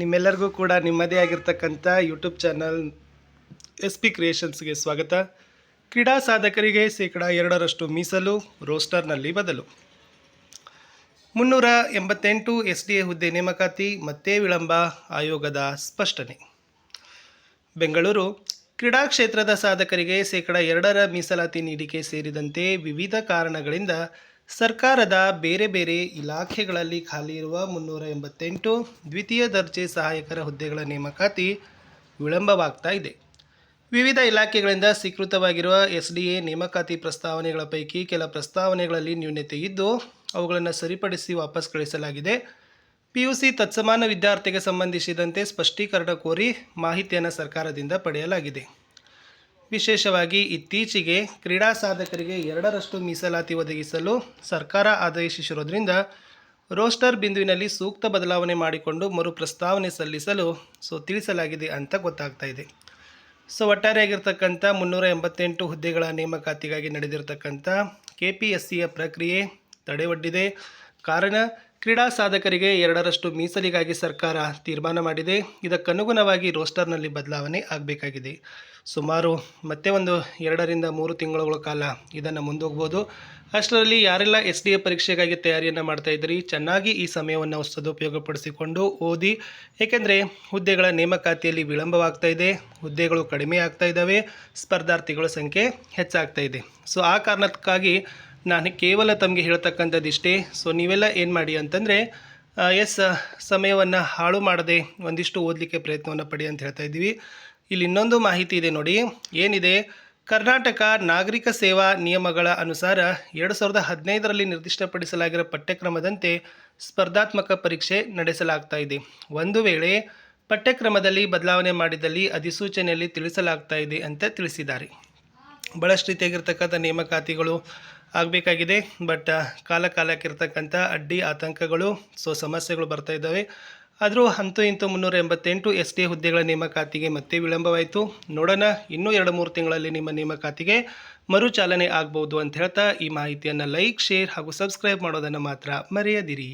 ನಿಮ್ಮೆಲ್ಲರಿಗೂ ಕೂಡ ನಿಮ್ಮದೇ ಆಗಿರ್ತಕ್ಕಂಥ ಯೂಟ್ಯೂಬ್ ಚಾನಲ್ ಎಸ್ ಪಿ ಕ್ರಿಯೇಷನ್ಸ್ಗೆ ಸ್ವಾಗತ. ಕ್ರೀಡಾ ಸಾಧಕರಿಗೆ ಶೇಕಡ ಎರಡರಷ್ಟು ಮೀಸಲು ರೋಸ್ಟರ್ನಲ್ಲಿ ಬದಲು. ಮುನ್ನೂರ ಎಂಬತ್ತೆಂಟು ಎಸ್ ಡಿ ಎ ಹುದ್ದೆ ನೇಮಕಾತಿ, ಮತ್ತೆ ವಿಳಂಬ ಆಯೋಗದ ಸ್ಪಷ್ಟನೆ. ಬೆಂಗಳೂರು ಕ್ರೀಡಾ ಕ್ಷೇತ್ರದ ಸಾಧಕರಿಗೆ ಶೇಕಡ ಎರಡರ ಮೀಸಲಾತಿ ನೀಡಿಕೆ ಸೇರಿದಂತೆ ವಿವಿಧ ಕಾರಣಗಳಿಂದ ಸರ್ಕಾರದ ಬೇರೆ ಬೇರೆ ಇಲಾಖೆಗಳಲ್ಲಿ ಖಾಲಿ ಇರುವ ಮುನ್ನೂರ ಎಂಬತ್ತೆಂಟು ದ್ವಿತೀಯ ದರ್ಜೆ ಸಹಾಯಕರ ಹುದ್ದೆಗಳ ನೇಮಕಾತಿ ವಿಳಂಬವಾಗ್ತಾ ಇದೆ. ವಿವಿಧ ಇಲಾಖೆಗಳಿಂದ ಸ್ವೀಕೃತವಾಗಿರುವ ಎಸ್ ನೇಮಕಾತಿ ಪ್ರಸ್ತಾವನೆಗಳ ಪೈಕಿ ಕೆಲ ಪ್ರಸ್ತಾವನೆಗಳಲ್ಲಿ ನ್ಯೂನತೆ ಇದ್ದು, ಅವುಗಳನ್ನು ಸರಿಪಡಿಸಿ ವಾಪಸ್ ಕಳಿಸಲಾಗಿದೆ. ಸಿ ತತ್ಸಮಾನ ವಿದ್ಯಾರ್ಥಿಗೆ ಸಂಬಂಧಿಸಿದಂತೆ ಸ್ಪಷ್ಟೀಕರಣ ಕೋರಿ ಮಾಹಿತಿಯನ್ನು ಸರ್ಕಾರದಿಂದ ಪಡೆಯಲಾಗಿದೆ. ವಿಶೇಷವಾಗಿ ಇತ್ತೀಚೆಗೆ ಕ್ರೀಡಾ ಸಾಧಕರಿಗೆ ಎರಡರಷ್ಟು ಮೀಸಲಾತಿ ಒದಗಿಸಲು ಸರ್ಕಾರ ಆದೇಶಿಸಿರೋದ್ರಿಂದ ರೋಸ್ಟರ್ ಬಿಂದುವಿನಲ್ಲಿ ಸೂಕ್ತ ಬದಲಾವಣೆ ಮಾಡಿಕೊಂಡು ಮರು ಪ್ರಸ್ತಾವನೆ ಸಲ್ಲಿಸಲು ಸೊ ತಿಳಿಸಲಾಗಿದೆ ಅಂತ ಗೊತ್ತಾಗ್ತಾ ಇದೆ. ಸೊ ಒಟ್ಟಾರೆಯಾಗಿರ್ತಕ್ಕಂಥ ಮುನ್ನೂರ ಎಂಬತ್ತೆಂಟು ಹುದ್ದೆಗಳ ನೇಮಕಾತಿಗಾಗಿ ನಡೆದಿರತಕ್ಕಂಥ ಕೆ ಪಿ ಎಸ್ ಸಿಯ ಪ್ರಕ್ರಿಯೆ ತಡೆವೊಡ್ಡಿದೆ. ಕಾರಣ ಕ್ರೀಡಾ ಸಾಧಕರಿಗೆ ಎರಡರಷ್ಟು ಮೀಸಲಿಗಾಗಿ ಸರ್ಕಾರ ತೀರ್ಮಾನ ಮಾಡಿದೆ. ಇದಕ್ಕನುಗುಣವಾಗಿ ರೋಸ್ಟರ್ನಲ್ಲಿ ಬದಲಾವಣೆ ಆಗಬೇಕಾಗಿದೆ. ಸುಮಾರು ಮತ್ತೆ ಒಂದು ಎರಡರಿಂದ ಮೂರು ತಿಂಗಳುಗಳ ಕಾಲ ಇದನ್ನು ಮುಂದೋಗ್ಬೋದು ಅಷ್ಟರಲ್ಲಿ ಯಾರೆಲ್ಲ ಎಸ್ ಡಿ ಎ ಪರೀಕ್ಷೆಗಾಗಿ ತಯಾರಿಯನ್ನು ಮಾಡ್ತಾ ಇದ್ದೀರಿ ಚೆನ್ನಾಗಿ ಈ ಸಮಯವನ್ನು ಸದುಪಯೋಗಪಡಿಸಿಕೊಂಡು ಓದಿ, ಏಕೆಂದರೆ ಹುದ್ದೆಗಳ ನೇಮಕಾತಿಯಲ್ಲಿ ವಿಳಂಬವಾಗ್ತಾ ಇದೆ, ಹುದ್ದೆಗಳು ಕಡಿಮೆ ಆಗ್ತಾ ಇದ್ದಾವೆ, ಸ್ಪರ್ಧಾರ್ಥಿಗಳ ಸಂಖ್ಯೆ ಹೆಚ್ಚಾಗ್ತಾ ಇದೆ. ಸೊ ಆ ಕಾರಣಕ್ಕಾಗಿ ನಾನು ಕೇವಲ ತಮಗೆ ಹೇಳ್ತಕ್ಕಂಥದ್ದಿಷ್ಟೇ. ಸೊ ನೀವೆಲ್ಲ ಏನು ಮಾಡಿ ಅಂತಂದರೆ ಎಸ್ ಸಮಯವನ್ನು ಹಾಳು ಮಾಡದೆ ಒಂದಿಷ್ಟು ಓದಲಿಕ್ಕೆ ಪ್ರಯತ್ನವನ್ನು ಪಡಿ ಅಂತ ಹೇಳ್ತಾ ಇದ್ದೀವಿ. ಇಲ್ಲಿ ಇನ್ನೊಂದು ಮಾಹಿತಿ ಇದೆ ನೋಡಿ. ಏನಿದೆ? ಕರ್ನಾಟಕ ನಾಗರಿಕ ಸೇವಾ ನಿಯಮಗಳ ಅನುಸಾರ ಎರಡು ಸಾವಿರದ ಹದಿನೈದರಲ್ಲಿ ನಿರ್ದಿಷ್ಟಪಡಿಸಲಾಗಿರೋ ಪಠ್ಯಕ್ರಮದಂತೆ ಸ್ಪರ್ಧಾತ್ಮಕ ಪರೀಕ್ಷೆ ನಡೆಸಲಾಗ್ತಾ ಇದೆ. ಒಂದು ವೇಳೆ ಪಠ್ಯಕ್ರಮದಲ್ಲಿ ಬದಲಾವಣೆ ಮಾಡಿದಲ್ಲಿ ಅಧಿಸೂಚನೆಯಲ್ಲಿ ತಿಳಿಸಲಾಗ್ತಾ ಇದೆ ಅಂತ ತಿಳಿಸಿದ್ದಾರೆ. ಬಹಳಷ್ಟು ರೀತಿಯಾಗಿರ್ತಕ್ಕಂಥ ನೇಮಕಾತಿಗಳು ಆಗಬೇಕಾಗಿದೆ ಬಟ್ ಕಾಲ ಕಾಲಕ್ಕಿರ್ತಕ್ಕಂಥ ಅಡ್ಡಿ ಆತಂಕಗಳು, ಸೊ ಸಮಸ್ಯೆಗಳು ಬರ್ತಾ ಇದ್ದಾವೆ. ಆದರೂ ಅಂತೂ ಇಂತೂ ಮುನ್ನೂರ ಎಂಬತ್ತೆಂಟು ಎಸ್ ಟಿ ಹುದ್ದೆಗಳ ನೇಮಕಾತಿಗೆ ಮತ್ತೆ ವಿಳಂಬವಾಯಿತು. ನೋಡೋಣ, ಇನ್ನೂ ಎರಡು ಮೂರು ತಿಂಗಳಲ್ಲಿ ನಿಮ್ಮ ನೇಮಕಾತಿಗೆ ಮರುಚಾಲನೆ ಆಗ್ಬೋದು ಅಂತ ಹೇಳ್ತಾ ಈ ಮಾಹಿತಿಯನ್ನು ಲೈಕ್ ಶೇರ್ ಹಾಗೂ ಸಬ್ಸ್ಕ್ರೈಬ್ ಮಾಡೋದನ್ನು ಮಾತ್ರ ಮರೆಯದಿರಿ.